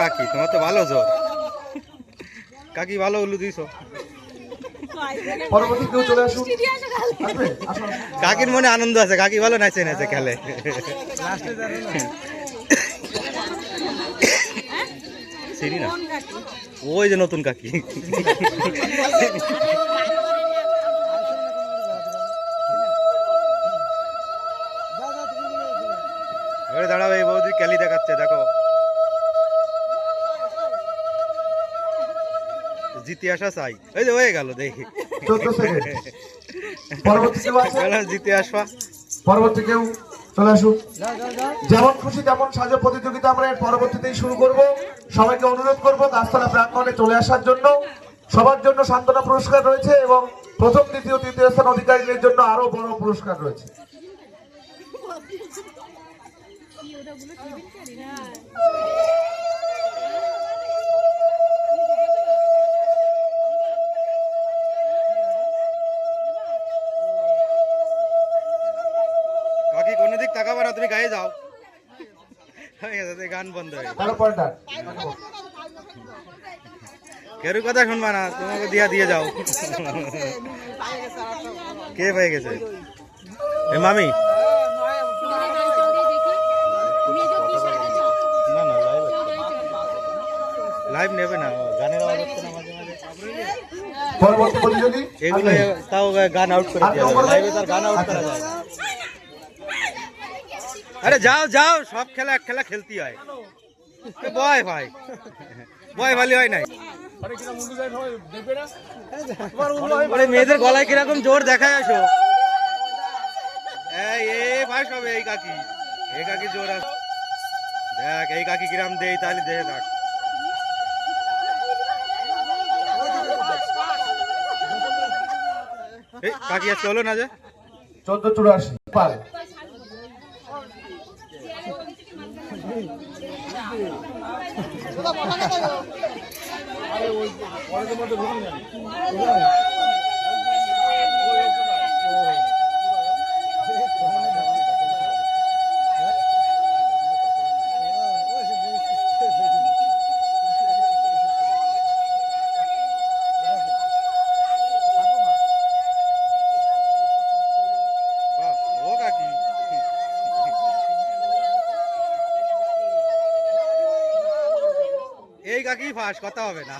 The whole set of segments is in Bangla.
কাকি তোমার তো ভালো জোর কাকি ভালো উলু দিছো পরবর্তী কেউ চলে আসুন কাকির মনে আনন্দ আছে কাকি ভালো নাচে নাচে খেলে। চিনি না? ওই যে নতুন কাকি। এই বৌদি ক্যালি দেখাচ্ছে দেখো। জিতে আসা চাই। এই যে হয়ে গেল দেখি। জিতে আসবা। পরবর্তী কেউ? চলে আসুন যেমন খুশি তেমন সাজো প্রতিযোগিতা আমরা এর পরবর্তীতেই শুরু করব। সবাইকে অনুরোধ করব গাছতলা প্রাঙ্গণে চলে আসার জন্য। সবার জন্য সান্ত্বনা পুরস্কার রয়েছে এবং প্রথম দ্বিতীয় তৃতীয় স্থান অধিকারীদের জন্য আরও বড় পুরস্কার রয়েছে। কাকি কোন তাকাবে না তুমি গায়ে যাও। গান বন্ধ হয়ে কেউ কথা শুনবা না তোমাকে দিয়া দিয়ে যাও। কে পেয়ে গেছে? এ মামি। না না লাইভ নেবে না গানের আওয়াজ হচ্ছে না মাঝে মাঝে। এগুলো তাও গান আউট করে দেওয়া যাবে। লাইভে তার গান আউট করা যায়। আরে যাও যাও, সব খেলা এক খেলা খেলতে হয়। বয় ভাই। বয় ভালো হয় নাই। মেয়েদের গলায় কীরকম জোর দেখায় আসো এই ভাই সব, এই কাকি। এই কাকি জোর আস দেখ, এই কাকি কিরাম দেই তাহলে দেখে দেখ। কাকি আর চলো না যে? চোদ্দ চুরাশি পাল বাহ, এই ফাঁস? কথা হবে না।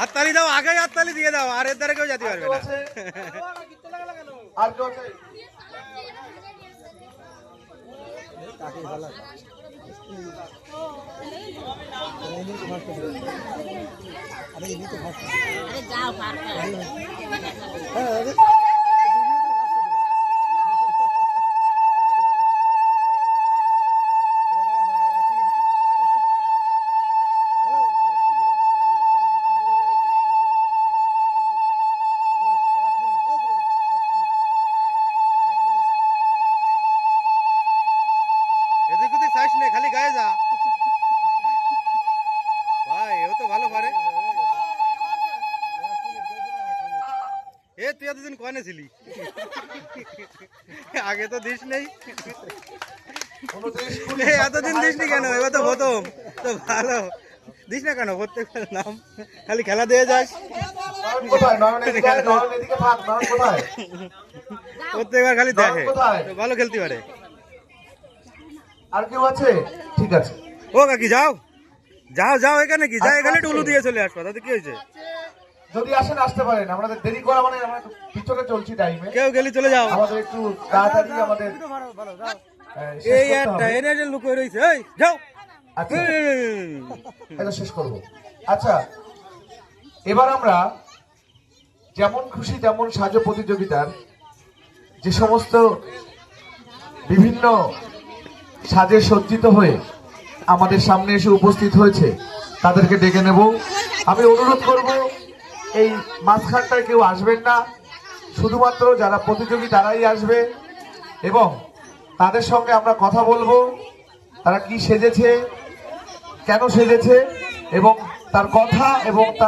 হাততালি দাও আগে হাততালি দিয়ে দাও আর এর দ্বারা কেউ যেতে পারবে না। আর আছে যাও এ তুই এতদিন কনে ছিলি? আগে তো দিস নেই। এতদিন দিস নি কেন? এবার তো প্রথম। তো ভালো। দিস না কেন? প্রত্যেক নাম। খালি খেলা দিয়ে যাস। প্রত্যেকবার খালি দেখে। ভালো খেলতে পারে। আর কেউ আছে? ঠিক আছে। ও কাকি যাও। যাও যাও এখানে কি? যাও এখানে টুলু দিয়ে চলে আসবা তাতে কি হয়েছে? যদি আসেন আসতে পারেন। আমাদের দেরি করা মানে আমরা পিছনে চলছি টাইমে কেউ গেলে চলে যাও। আমাদের একটু তাড়াতাড়ি আমাদের হ্যাঁ, এই একটা। এনে যে লুকোয় রয়েছে। এই যাও। আচ্ছা। এটা শেষ করব। আচ্ছা এবার আমরা যেমন খুশি তেমন সাজো প্রতিযোগিতার যে সমস্ত বিভিন্ন সাজে সজ্জিত হয়ে আমাদের সামনে এসে উপস্থিত হয়েছে তাদেরকে ডেকে নেব। আমি অনুরোধ করব এই মাঝখানটায় কেউ আসবেন না। শুধুমাত্র যারা প্রতিযোগী তারাই আসবে এবং তাদের সঙ্গে আমরা কথা বলব, তারা কি সেজেছে, কেন সেজেছে এবং তার কথা এবং তার